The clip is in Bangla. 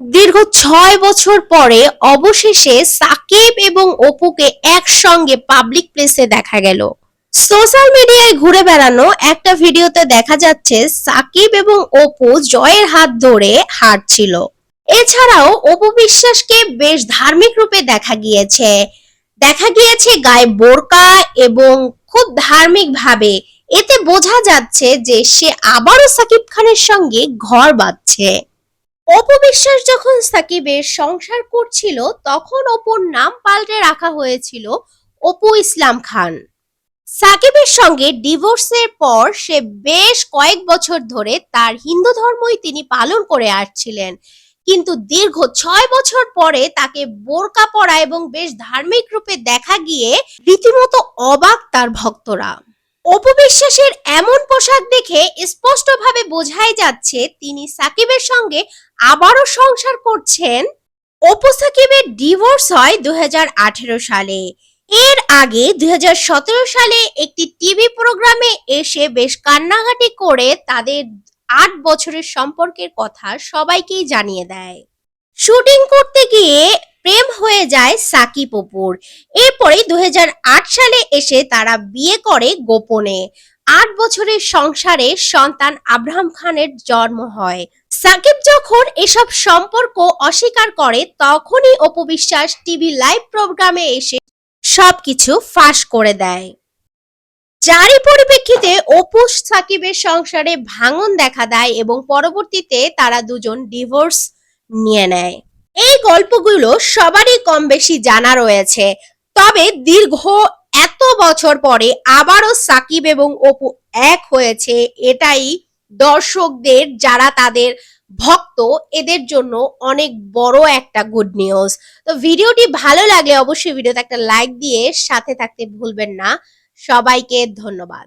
দীর্ঘ ছয় বছর পরে অবশেষে সাকিব এবং অপুকে একসঙ্গে পাবলিক প্লেসে দেখা গেল। সোশ্যাল মিডিয়ায় ঘুরে বেড়ানো একটা ভিডিওতে দেখা যাচ্ছে সাকিব এবং অপু জয়ের হাত ধরে হাঁটছিল এছাড়াও অপু বিশ্বাসকে বেশ ধার্মিক রূপে দেখা গিয়েছে। দেখা গিয়েছে গায়ে বোরকা এবং খুব ধার্মিক ভাবে এতে বোঝা যাচ্ছে যে সে আবারও সাকিব খানের সঙ্গে ঘর বাঁধছে। অপু বিশ্বাস যখন সাকিবের সংসার করছিল, তখন অপুর নাম পাল্টে রাখা হয়েছিল অপু ইসলাম খান। সাকিবের সঙ্গে ডিভোর্সের পর সে বেশ কয়েক বছর ধরে তার হিন্দু ধর্মই তিনি পালন করে আসছিলেন। কিন্তু দীর্ঘ ছয় বছর পরে তাকে বোরকা পরা এবং বেশ ধার্মিক রূপে দেখা গিয়ে রীতিমতো অবাক তার ভক্তরা। অপু বিশ্বাসের এমন পোশাক দেখে স্পষ্টভাবে বোঝাই যাচ্ছে তিনি সাকিবের সঙ্গে আবারও সংসার করছেন। অপু সাকিবের ডিভোর্স হয় দু হাজার আঠেরো সালে। এর আগে দুই হাজার সতেরো সালে একটি টিভি প্রোগ্রামে এসে বেশ কান্নাকাটি করে তাদের আট বছরের সম্পর্কের কথা সবাইকেই জানিয়ে দেয়। শুটিং করতে গিয়ে প্রেম হয়ে যায় সাকিব অপুর এরপরে দু হাজার আট সালে এসে তারা বিয়ে করে গোপনে। আট বছরের সংসারে সন্তান আব্রাহাম খানের জন্ম হয়। সাকিব যখন এসব সম্পর্ক অস্বীকার করে, তখনই অপু বিশ্বাস টিভি লাইভ প্রোগ্রামে এসে সবকিছু ফাঁস করে দেয়। যারই পরিপ্রেক্ষিতে অপু সাকিবের সংসারে ভাঙন দেখা দেয় এবং পরবর্তীতে তারা দুজন ডিভোর্স নিয়ে নেয়। এই গল্পগুলো সবারই কম বেশি জানা রয়েছে। তবে দীর্ঘ এত বছর পরে আবারও সাকিব এবং অপু এক হয়েছে, এটাই দর্শকদের যারা তাদের ভক্ত, এদের জন্য অনেক বড় একটা গুড নিউজ তো ভিডিওটি ভালো লাগলে অবশ্যই ভিডিওতে একটা লাইক দিয়ে সাথে থাকতে ভুলবেন না। সবাইকে ধন্যবাদ।